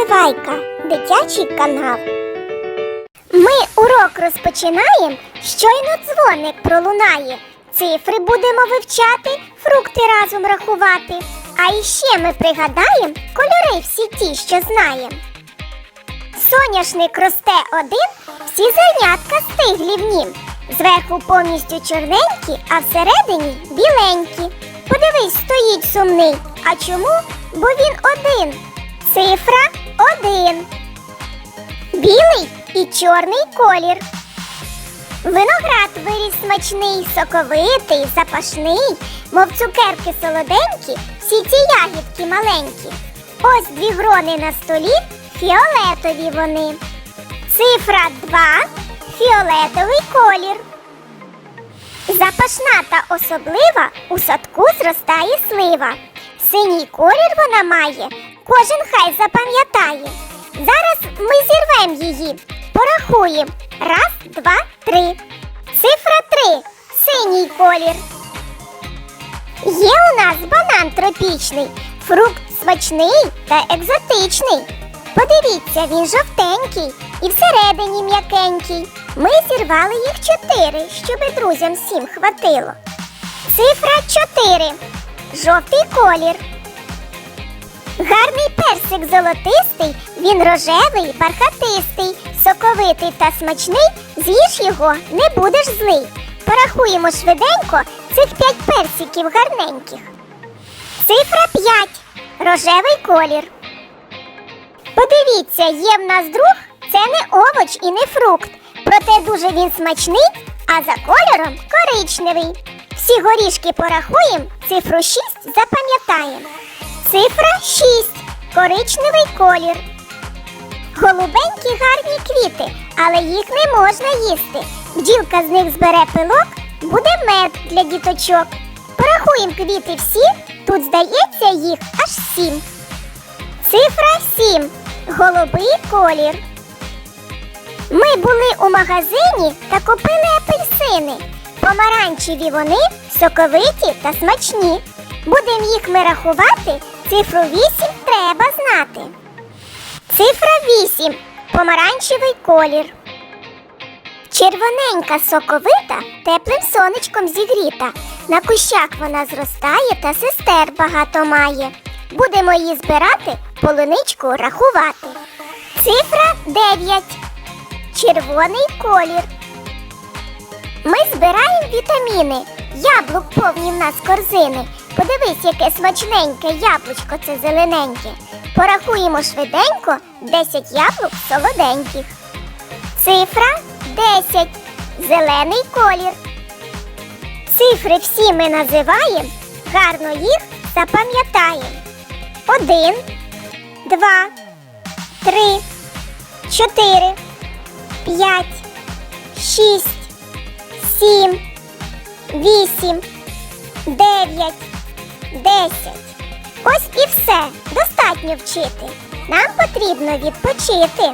Наливайка, дитячий канал. Ми урок розпочинаємо, щойно дзвоник пролунає. Цифри будемо вивчати, фрукти разом рахувати. А іще ми пригадаємо кольори всі ті, що знаємо. Соняшник росте один, всі зернятка стиглі в нім. Зверху повністю чорненькі, а всередині біленькі. Подивись, стоїть сумний. А чому? Бо він один. Цифра один. Білий і чорний колір. Виноград виріс смачний, соковитий, запашний, мов цукерки солоденькі, всі ці ягідки маленькі. Ось дві грони на столі, фіолетові вони. Цифра 2 фіолетовий колір. Запашна та особлива у садку зростає слива. Синій колір вона має, кожен хай запам'ятає. Зараз ми зірвемо її, порахуємо. Раз, два, три. Цифра три. Синій колір. Є у нас банан тропічний, фрукт смачний та екзотичний. Подивіться, він жовтенький і всередині м'якенький. Ми зірвали їх чотири, щоби друзям всім хватило. Цифра чотири. Жовтий колір. Гарний персик золотистий, він рожевий, бархатистий, соковитий та смачний. З'їж його, не будеш злий. Порахуємо швиденько цих п'ять персиків гарненьких. Цифра 5. Рожевий колір. Подивіться, є в нас друг, це не овоч і не фрукт. Проте дуже він смачний, а за кольором коричневий. Всі горішки порахуємо, цифру 6 запам'ятаємо. Цифра 6. Коричневий колір. Голубенькі гарні квіти, але їх не можна їсти. Бджілка з них збере пилок, буде мед для діточок. Порахуємо квіти всі, тут здається їх аж сім. Цифра 7. Голубий колір. Ми були у магазині та купили апельсини. Помаранчеві вони соковиті та смачні. Будемо їх ми рахувати, цифру 8 треба знати. Цифра 8. Помаранчевий колір. Червоненька соковита, теплим сонечком зігріта. На кущах вона зростає та сестер багато має. Будемо її збирати, полуничку рахувати. Цифра 9. Червоний колір. Ми збираємо вітаміни. Яблук повні в нас корзини. Подивись, яке смачненьке яблучко це зелененьке. Порахуємо швиденько 10 яблук солоденьких. Цифра 10. Зелений колір. Цифри всі ми називаємо, гарно їх запам'ятаємо. Один, два, три, чотири, п'ять, шість, сім, вісім, дев'ять, десять. Ось і все. Достатньо вчити. Нам потрібно відпочити.